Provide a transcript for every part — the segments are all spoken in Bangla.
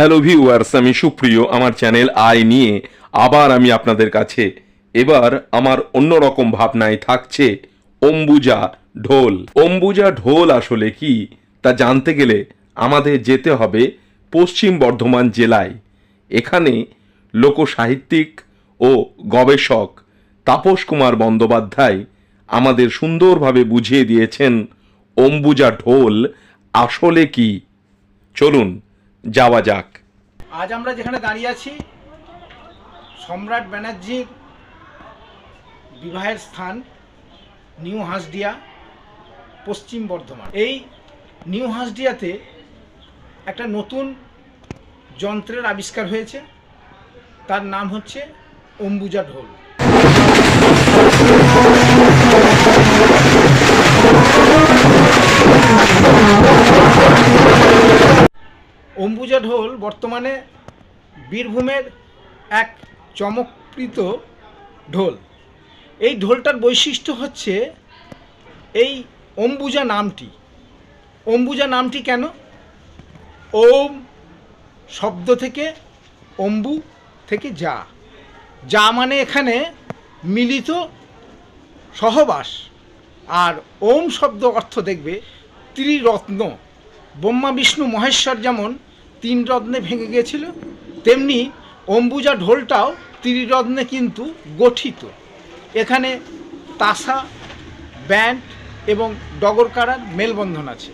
হ্যালো ভিউয়ার্স, আমি সুপ্রিয়, আমার চ্যানেল আয় নিয়ে আবার আমি আপনাদের কাছে এবার আমার অন্যরকম ভাবনায় থাকছে অম্বুজা ঢোল। অম্বুজা ঢোল আসলে কি তা জানতে গেলে আমাদের যেতে হবে পশ্চিম বর্ধমান জেলায়। এখানে লোকসাহিত্যিক ও গবেষক তাপস কুমার বন্দ্যোপাধ্যায় আমাদের সুন্দরভাবে বুঝিয়ে দিয়েছেন অম্বুজা ঢোল আসলে কি। চলুন, যাওয়া যাক। আজ আমরা যেখানে দাঁড়িয়ে আছি, সম্রাট ব্যানার্জির বিবাহের স্থান নিউ হাঁসডিয়া, পশ্চিম বর্ধমান। এই নিউ হাঁসডিয়াতে একটা নতুন যন্ত্রের আবিষ্কার হয়েছে, তার নাম হচ্ছে অম্বুজা ঢোল। অম্বুজা ঢোল বর্তমানে বীরভূমের এক চমকপ্রীত ঢোল। এই ঢোলটার বৈশিষ্ট্য হচ্ছে এই অম্বুজা নামটি। অম্বুজা নামটি কেন? ওম শব্দ থেকে অম্বু থেকে যা। যা মানে এখানে মিলিত সহবাস। আর ওম শব্দ অর্থ দেখবে ত্রিরত্ন। ব্রহ্মা, বিষ্ণু, মহেশ্বর যেমন তিন রত্নে ভেঙে গিয়েছিল, তেমনি অম্বুজা ঢোলটাও ত্রিরত্নে কিন্তু গঠিত। এখানে তাসা, ব্যান্ড এবং ডগরকারার মেলবন্ধন আছে।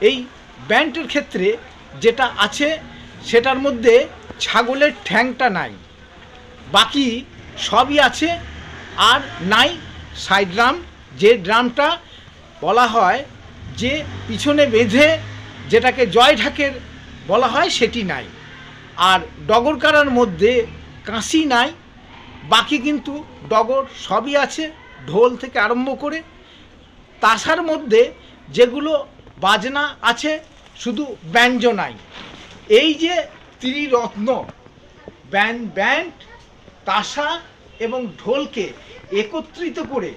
এই ব্যান্ডের ক্ষেত্রে যেটা আছে, সেটার মধ্যে ছাগলের ঠ্যাংটা নাই। বাকি সবই আছে, আর নাই সাইড ড্রাম। যে ড্রামটা বলা হয় যে পিছনে বেঁধে যেটাকে জয় ঢাকের বলা হয় সেটি নাই। আর ডগরকারার মধ্যে কাঁসি নাই, বাকি কিন্তু ডগর সবই আছে, ঢোল থেকে আরম্ভ করে। তাসার মধ্যে যেগুলো বাজনা আছে, শুধু ব্যঞ্জ নাই। এই যে ত্রিরত্ন ব্যান্ড ব্যান্ড তাসা এবং ঢোলকে একত্রিত করে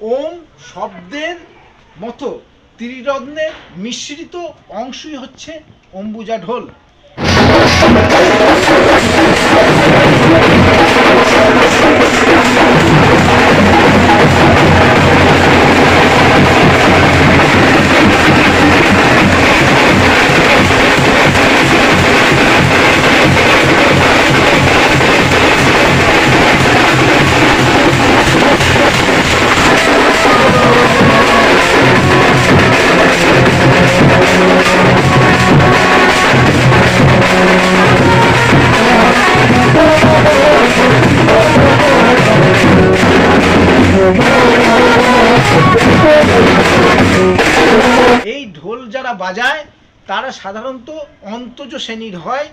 ওম শব্দের মতো ত্রিরত্নের মিশ্রিত অংশই হচ্ছে অম্বুজা ঢোল। বাজায়, তারা সাধারণত অন্তজ শ্রেণির হয়।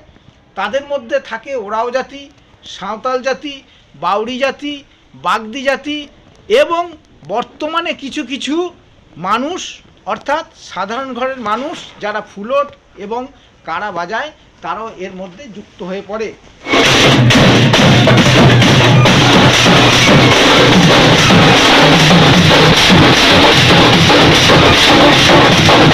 তাদের মধ্যে থাকে ওরাও জাতি, সাঁওতাল জাতি বাউরি জাতি, বাগদি জাতি এবং বর্তমানে কিছু কিছু মানুষ, অর্থাৎ সাধারণ ঘরের মানুষ যারা ফুলট এবং কারা বাজায়, তারাও এর মধ্যে যুক্ত হয়ে পড়ে।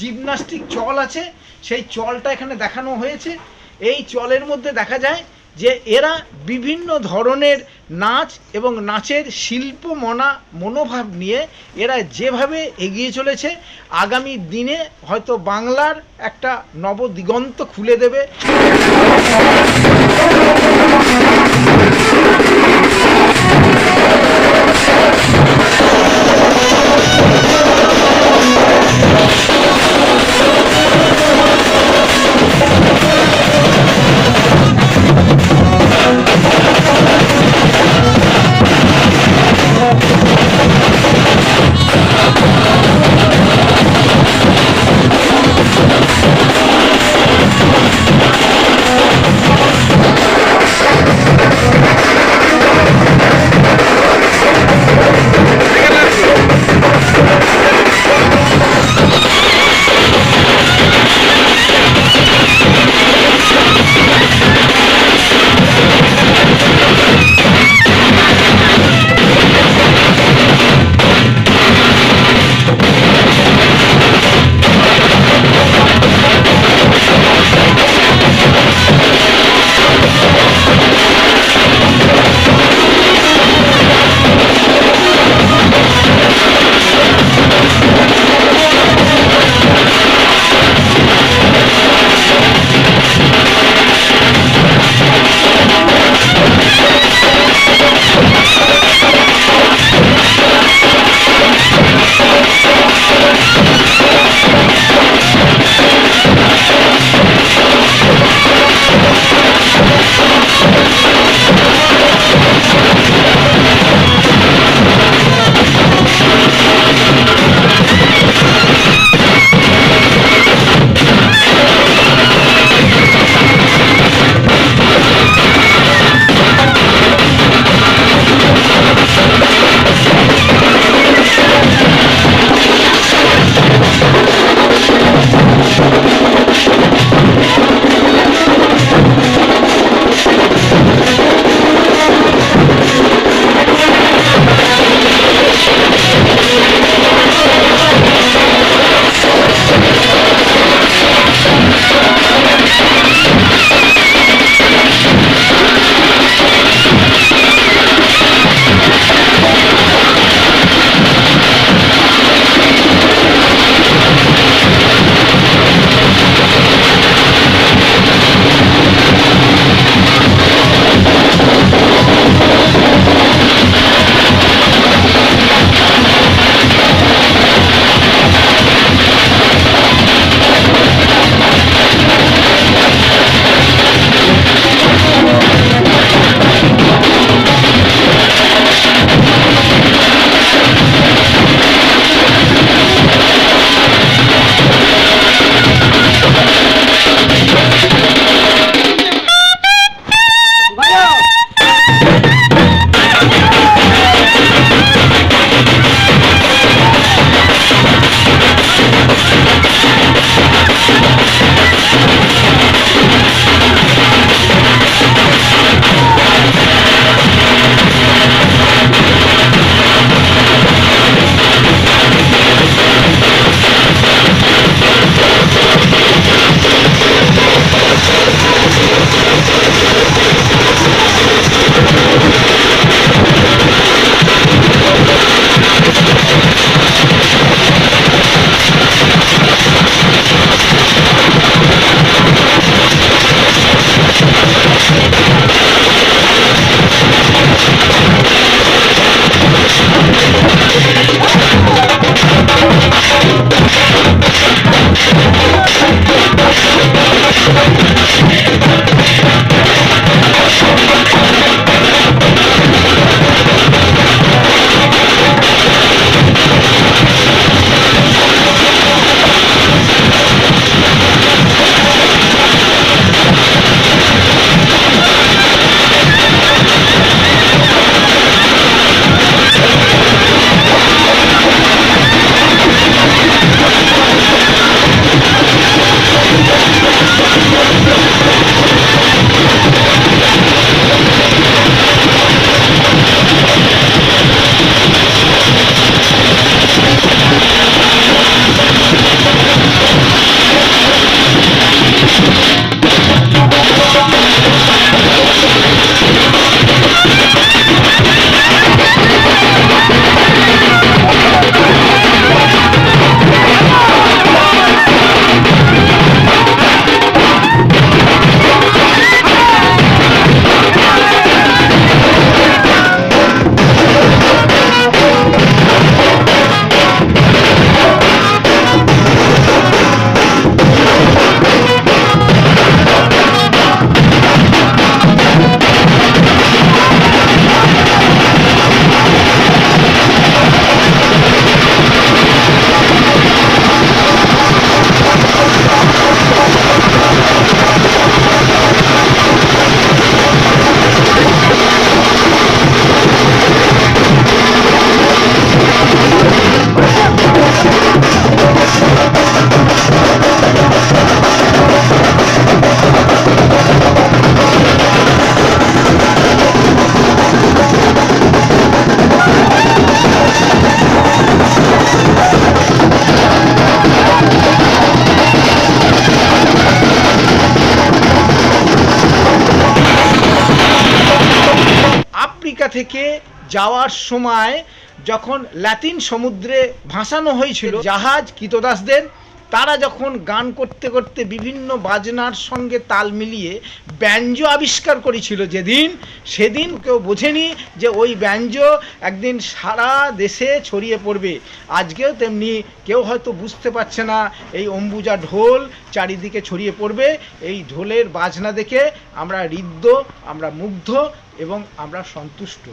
জিমনাস্টিক চল আছে, সেই চলটা এখানে দেখানো হয়েছে। এই চলের মধ্যে দেখা যায় যে এরা বিভিন্ন ধরনের নাচ এবং নাচের শিল্প মনা মনোভাব নিয়ে এরা যেভাবে এগিয়ে চলেছে, আগামী দিনে হয়তো বাংলার একটা নবদিগন্ত খুলে দেবে। থেকে যাওয়ার সময় যখন লাতিন সমুদ্রে ভাসানো হয়েছিল জাহাজ কৃতদাসদের, তারা যখন গান করতে করতে বিভিন্ন বাজনার সঙ্গে তাল মিলিয়ে ব্যঞ্জ আবিষ্কার করেছিল যেদিন, সেদিন কেউ বোঝেনি যে ওই ব্যঞ্জ একদিন সারা দেশে ছড়িয়ে পড়বে। আজকেও তেমনি কেউ হয়তো বুঝতে পারছে না, এই অম্বুজা ঢোল চারিদিকে ছড়িয়ে পড়বে, এই ঢোলের বাজনা দেখে আমরা ঋদ্ধ, আমরা মুগ্ধ এবং আমরা সন্তুষ্ট।